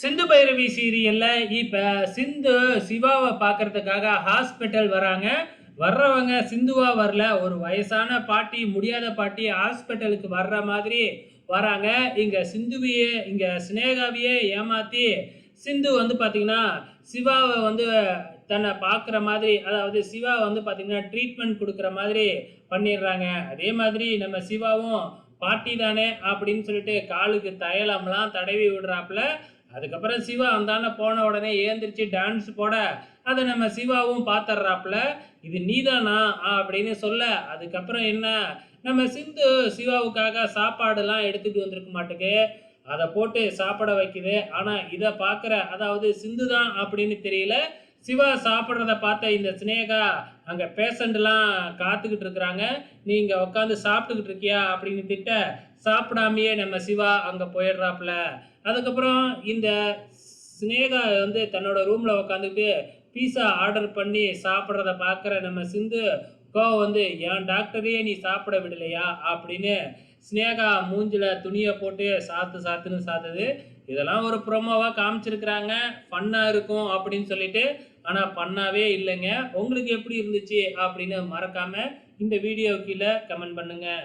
சிந்து பைரவி சீரியல்ல இப்ப சிந்து சிவாவை பார்க்கறதுக்காக ஹாஸ்பிட்டல் வராங்க. வர்றவங்க சிந்துவா வரல. ஒரு வயசான பாட்டி முடியாத பாட்டி ஹாஸ்பிட்டலுக்கு வர்ற மாதிரி வராங்க. இங்க சிந்துவையே இங்க சினேகாவையே ஏமாத்தி சிந்து வந்து பாத்தீங்கன்னா சிவாவை வந்து தன்னை பார்க்குற மாதிரி அதாவது சிவா வந்து பார்த்தீங்கன்னா ட்ரீட்மெண்ட் கொடுக்குற மாதிரி பண்ணிடுறாங்க. அதே மாதிரி நம்ம சிவாவும் பாட்டி தானே அப்படின்னு சொல்லிட்டு காலுக்கு தையலம்லாம் தடவி விடுறாப்புல. அதுக்கப்புறம் சிவா அந்தாண்ட போன உடனே ஏந்திரிச்சு டான்ஸ் போட அதை நம்ம சிவாவும் பார்த்துட்றாப்புல இது நீதானா? அப்படின்னு சொல்ல அதுக்கப்புறம் என்ன? நம்ம சிந்து சிவாவுக்காக சாப்பாடுலாம் எடுத்துகிட்டு வந்திருக்க மாட்டுக்கு. அதை போட்டு சாப்பிட வைக்குது. ஆனால் இதை பார்க்குற அதாவது சிந்து தான் அப்படின்னு தெரியல. சிவா சாப்பிட்றத பார்த்த இந்த சினேகா அங்கே பேஷண்ட்லாம் காத்துக்கிட்டு இருக்கிறாங்க. நீ இங்கே உட்காந்து சாப்பிட்டுக்கிட்டு இருக்கியா? அப்படின்னு திட்ட சாப்பிடாமையே நம்ம சிவா அங்கே போயிடுறாப்புல. அதுக்கப்புறம் இந்த சினேகா வந்து தன்னோட ரூமில் உட்காந்துக்கிட்டு பீஸா ஆர்டர் பண்ணி சாப்பிட்றத பார்க்குற நம்ம சிந்து கோவம் வந்து என் டாக்டரையே நீ சாப்பிட விடலையா? அப்படின்னு ஸ்னேகா மூஞ்சில துணியை போட்டு சாத்து சாத்துன்னு சாத்துது. இதெல்லாம் ஒரு ப்ரோமோவாக காமிச்சிருக்கிறாங்க. ஃபன்னாக இருக்கும் அப்படின்னு சொல்லிட்டு ஆனால் பண்ணாவே இல்லைங்க. உங்களுக்கு எப்படி இருந்துச்சு அப்படின்னு மறக்காமல் இந்த வீடியோ கீழே கமெண்ட் பண்ணுங்கள்